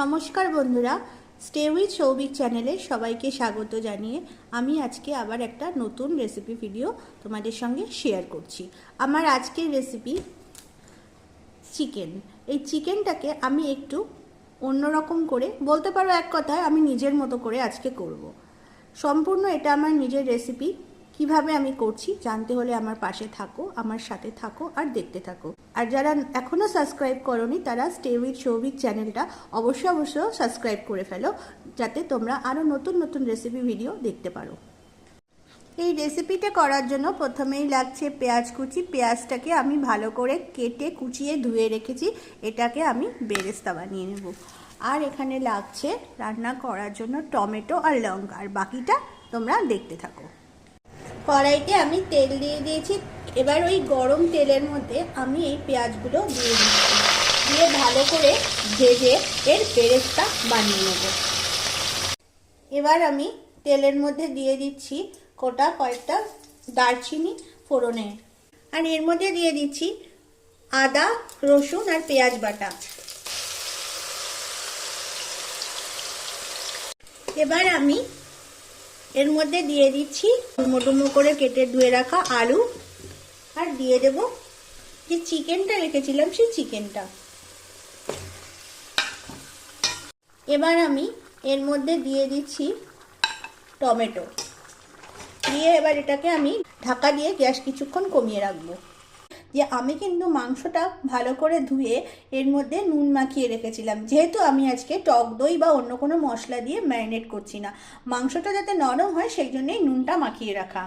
নমস্কার বন্ধুরা stay with Souvik চ্যানেলে সবাইকে স্বাগত জানিয়ে আমি আজকে আবার একটা নতুন রেসিপি ভিডিও তোমাদের সঙ্গে শেয়ার করছি। আমার আজকের রেসিপি চিকেন এই চিকেনটাকে আমি একটু অন্যরকম করে, বলতে পারো এক কথায় আমি নিজের মতো করে আজকে করব। সম্পূর্ণ এটা আমার নিজের রেসিপি কীভাবে আমি করছি জানতে হলে আমার পাশে থাকো, আমার সাথে থাকো আর দেখতে থাকো। আর যারা এখনও সাবস্ক্রাইব করনি, তারা স্টে উইথ সৌভিক চ্যানেলটা অবশ্যই অবশ্যই সাবস্ক্রাইব করে ফেলো, যাতে তোমরা আরও নতুন নতুন রেসিপি ভিডিও দেখতে পারো। এই রেসিপিটা করার জন্য প্রথমেই লাগছে পেঁয়াজ কুচি। পেঁয়াজটাকে আমি ভালো করে কেটে কুচিয়ে ধুয়ে রেখেছি। এটাকে আমি বেরেস্তা বানিয়ে নেব। আর এখানে লাগছে রান্না করার জন্য টমেটো আর লঙ্কা। আর বাকিটা তোমরা দেখতে থাকো। কড়াইতে আমি তেল দিয়ে দিয়েছি। এবার ওই গরম তেলের মধ্যে আমি এই পেঁয়াজগুলো দিয়ে দিচ্ছি। দিয়ে ভালো করে ভেজে এর বেরেস্তা বানিয়ে নেব। এবার আমি তেলের মধ্যে দিয়ে দিচ্ছি কোটা কয়েকটা দারচিনি ফোড়নে। আর এর মধ্যে দিয়ে দিচ্ছি আদা, রসুন আর পেঁয়াজ বাটা। এবার আমি এর মধ্যে দিয়ে দিচ্ছি ডুমো করে কেটে ধুয়ে রাখা আলু। আর দিয়ে দেব যে চিকেনটা রেখেছিলাম সেই চিকেনটা। এবার আমি এর মধ্যে দিয়ে দিচ্ছি টমেটো। দিয়ে এবার এটাকে আমি ঢাকা দিয়ে গ্যাস কিছুক্ষণ কমিয়ে রাখব। যে আমি কিন্তু মাংসটা ভালো করে ধুয়ে এর মধ্যে নুন মাখিয়ে রেখেছিলাম। যেহেতু আমি আজকে টক দই বা অন্য কোনো মশলা দিয়ে ম্যারিনেট করছি না, মাংসটা যাতে নরম হয় সেই জন্যই নুনটা মাখিয়ে রাখা।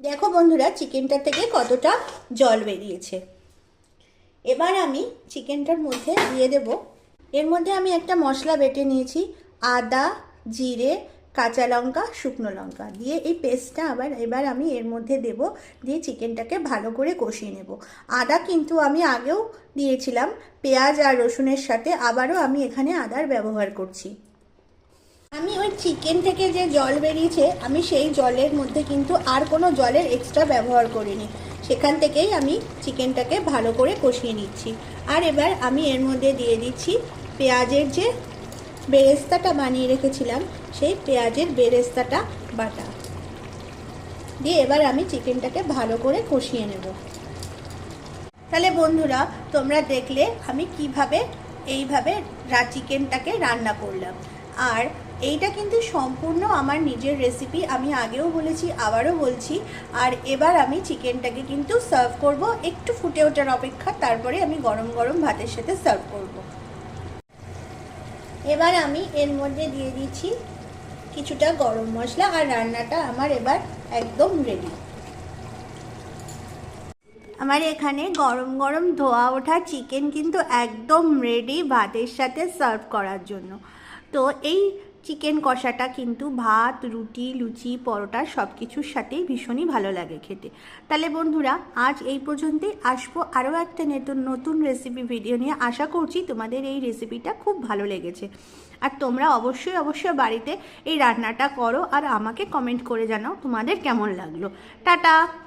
দেখো বন্ধুরা, চিকেনটা থেকে কতটা জল বেরিয়েছে। এবার আমি চিকেনটার মধ্যে দিয়ে দেব। এর মধ্যে আমি একটা মশলা বেটে নিয়েছি, আদা, জিরে কাঁচা লঙ্কা, শুকনো লঙ্কা। দিয়ে এই পেস্টটা আবার, এবার আমি এর মধ্যে দেব, দিয়ে চিকেনটাকে ভালো করে কষিয়ে নেব। আদা কিন্তু আমি আগেও দিয়েছিলাম, পেঁয়াজ আর রসুনের সাথে, আবারও আমি এখানে আদার ব্যবহার করছি। আমি ওই চিকেন থেকে যে জল বেরিয়েছে, আমি সেই জলের মধ্যে কিন্তু আর কোনো জলের এক্সট্রা ব্যবহার করিনি। সেখান থেকেই আমি চিকেনটাকে ভালো করে কষিয়ে নিচ্ছি। আর এবার আমি এর মধ্যে দিয়ে দিচ্ছি পেঁয়াজের যে বেরেস্তাটা বানিয়ে রেখেছিলাম, সেই পেঁয়াজের বেরেস্তাটা বাটা। দিয়ে এবার আমি চিকেনটাকে ভালো করে কষিয়ে নেব। তাহলে বন্ধুরা, তোমরা দেখলে আমি কীভাবে এইভাবে চিকেনটাকে রান্না করলাম। আর এইটা কিন্তু সম্পূর্ণ আমার নিজের রেসিপি আমি আগেও বলেছি, আবারও বলছি। আর এবার আমি চিকেনটাকে কিন্তু সার্ভ করব, একটু ফুটে ওঠার অপেক্ষা, তারপরে আমি গরম গরম ভাতের সাথে সার্ভ করব। এবার আমি এর মধ্যে দিয়ে দিচ্ছি কিছুটা গরম মশলা আর রান্নাটা আমার এবার একদম রেডি আমার এখানে গরম গরম ধোয়া ওঠা চিকেন কিন্তু একদম রেডি ভাতের সাথে সার্ভ করার জন্য। তো এই চিকেন কষাটা কিন্তু ভাত, রুটি, লুচি, পরোটা সব কিছুর সাথেই ভীষণই ভালো লাগে খেতে। তাহলে বন্ধুরা, আজ এই পর্যন্তই। আসব আরও একটা নতুন নতুন রেসিপি ভিডিও নিয়ে। আশা করছি তোমাদের এই রেসিপিটা খুব ভালো লেগেছে। আর তোমরা অবশ্যই অবশ্যই বাড়িতে এই রান্নাটা করো আর আমাকে কমেন্ট করে জানাও তোমাদের কেমন লাগল। টাটা!